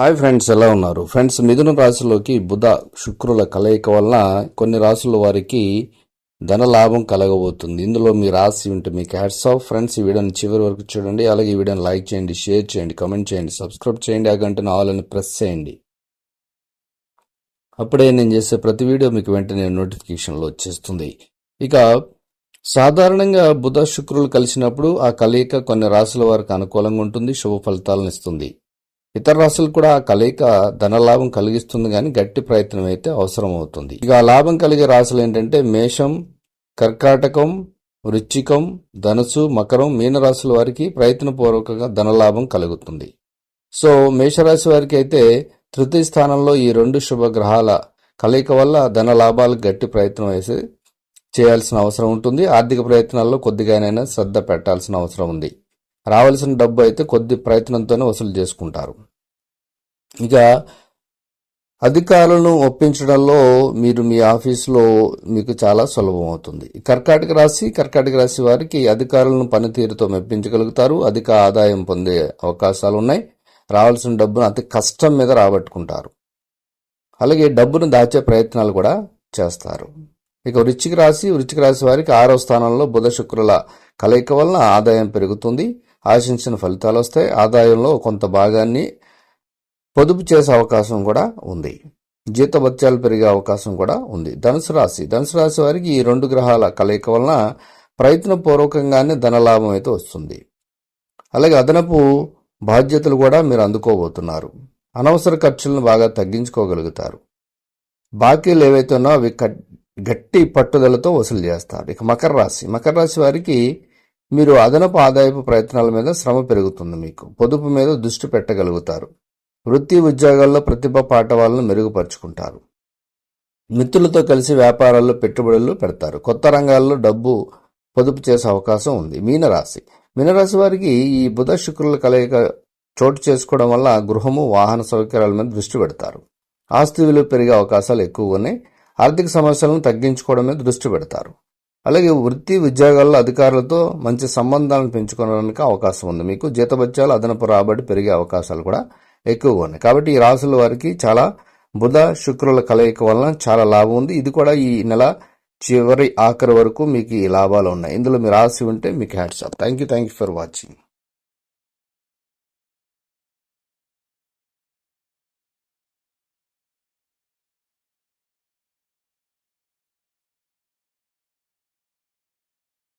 Hi friends ఎలా ఉన్నారు? Friends మిథున రాశిలోకి బుధ శుక్రుల కలయిక వలన కొన్ని రాశుల వారికి ధన లాభం కలగబోతుంది. ఇందులో మీ రాశి ఉంటే మీకు హ్యాట్స్ ఆఫ్. ఫ్రెండ్స్ ఈ వీడియోని చివరి వరకు చూడండి. అలాగే ఈ వీడియోని లైక్ చేయండి షేర్ చేయండి కమెంట్ చేయండి సబ్స్క్రైబ్ చేయండి ఆ గంటను ఆల్ అని ప్రెస్ చేయండి. అప్పుడే నేను చేసే ప్రతి వీడియో మీకు వెంటనే నోటిఫికేషన్లో వచ్చేస్తుంది. ఇక సాధారణంగా బుధ శుక్రులు కలిసినప్పుడు ఆ కలయిక కొన్ని రాశుల వారికి అనుకూలంగా ఉంటుంది శుభ ఫలితాలను ఇస్తుంది. ఇతర రాశులు కూడా ఆ కలయిక ధనలాభం కలిగిస్తుంది కానీ గట్టి ప్రయత్నం అయితే అవసరం అవుతుంది ఇక ఆ లాభం కలిగే రాశులు ఏంటంటే మేషం కర్కాటకం వృచ్చికం ధనుసు మకరం మీనరాశుల వారికి ప్రయత్నపూర్వకంగా ధనలాభం కలుగుతుంది. సో మేషరాశి వారికి అయితే తృతీయ స్థానంలో ఈ రెండు శుభగ్రహాల కలయిక వల్ల ధన లాభాలు గట్టి ప్రయత్నం వేసి చేయాల్సిన అవసరం ఉంటుంది. ఆర్థిక ప్రయత్నాల్లో కొద్దిగానైనా శ్రద్ధ పెట్టాల్సిన అవసరం ఉంది. రావాల్సిన డబ్బు అయితే కొద్ది ప్రయత్నంతోనే వసూలు చేసుకుంటారు. ఇక అధికారులను ఒప్పించడంలో మీరు మీ ఆఫీసులో మీకు చాలా సులభం అవుతుంది. కర్కాటక రాశి కర్కాటక రాశి వారికి అధికారులను పనితీరుతో మెప్పించగలుగుతారు. అధిక ఆదాయం పొందే అవకాశాలు ఉన్నాయి. రావాల్సిన డబ్బును అతి కష్టం మీద రాబట్టుకుంటారు. అలాగే డబ్బును దాచే ప్రయత్నాలు కూడా చేస్తారు. ఇక వృచ్చిక రాశి వృచ్చిక రాశి వారికి ఆరో స్థానంలో బుధ శుక్రుల కలయిక వలన ఆదాయం పెరుగుతుంది. ఆశించిన ఫలితాలు వస్తాయి. ఆదాయంలో కొంత భాగాన్ని పొదుపు చేసే అవకాశం కూడా ఉంది. జీతభత్యాలు పెరిగే అవకాశం కూడా ఉంది. ధనుసు రాశి. ధనుసు రాశి వారికి ఈ రెండు గ్రహాల కలయిక వలన ప్రయత్నపూర్వకంగానే ధనలాభం అయితే వస్తుంది. అలాగే అదనపు బాధ్యతలు కూడా మీరు అందుకోబోతున్నారు. అనవసర ఖర్చులను బాగా తగ్గించుకోగలుగుతారు. బాకీలు ఏవైతే ఉన్నాయో అవి గట్టి పట్టుదలతో వసూలు చేస్తారు. ఇక మకర రాశి. మకర రాశి వారికి మీరు అదనపు ఆదాయపు ప్రయత్నాల మీద శ్రమ పెరుగుతుంది మీకు. పొదుపు మీద దృష్టి పెట్టగలుగుతారు. వృత్తి ఉద్యోగాల్లో ప్రతిభ పాఠవాలను మెరుగుపరుచుకుంటారు. మిత్రులతో కలిసి వ్యాపారాల్లో పెట్టుబడులు పెడతారు. కొత్త రంగాల్లో డబ్బు పొదుపు చేసే అవకాశం ఉంది. మీనరాశి. మీనరాశి వారికి ఈ బుధ శుక్రుల కలయిక చోటు చేసుకోవడం వల్ల గృహము వాహన సౌకర్యాల మీద దృష్టి పెడతారు. ఆస్తి విలువ పెరిగే అవకాశాలు ఎక్కువగానే ఉన్నాయి ఆర్థిక సమస్యలను తగ్గించుకోవడం మీద దృష్టి పెడతారు. అలాగే వృత్తి ఉద్యోగాల్లో అధికారులతో మంచి సంబంధాలను పెంచుకోవడానికి అవకాశం ఉంది. మీకు జీతబత్యాలు అదనపు రాబడి పెరిగే అవకాశాలు కూడా ఎక్కువగా ఉన్నాయి. కాబట్టి ఈ రాసుల వారికి చాలా బుధ శుక్రుల కలయిక వలన చాలా లాభం ఉంది. ఇది కూడా ఈ నెల చివరి ఆఖరి వరకు మీకు ఈ లాభాలు ఉన్నాయి. ఇందులో మీరు రాసి ఉంటే మీకు hats off thank you thank you for watching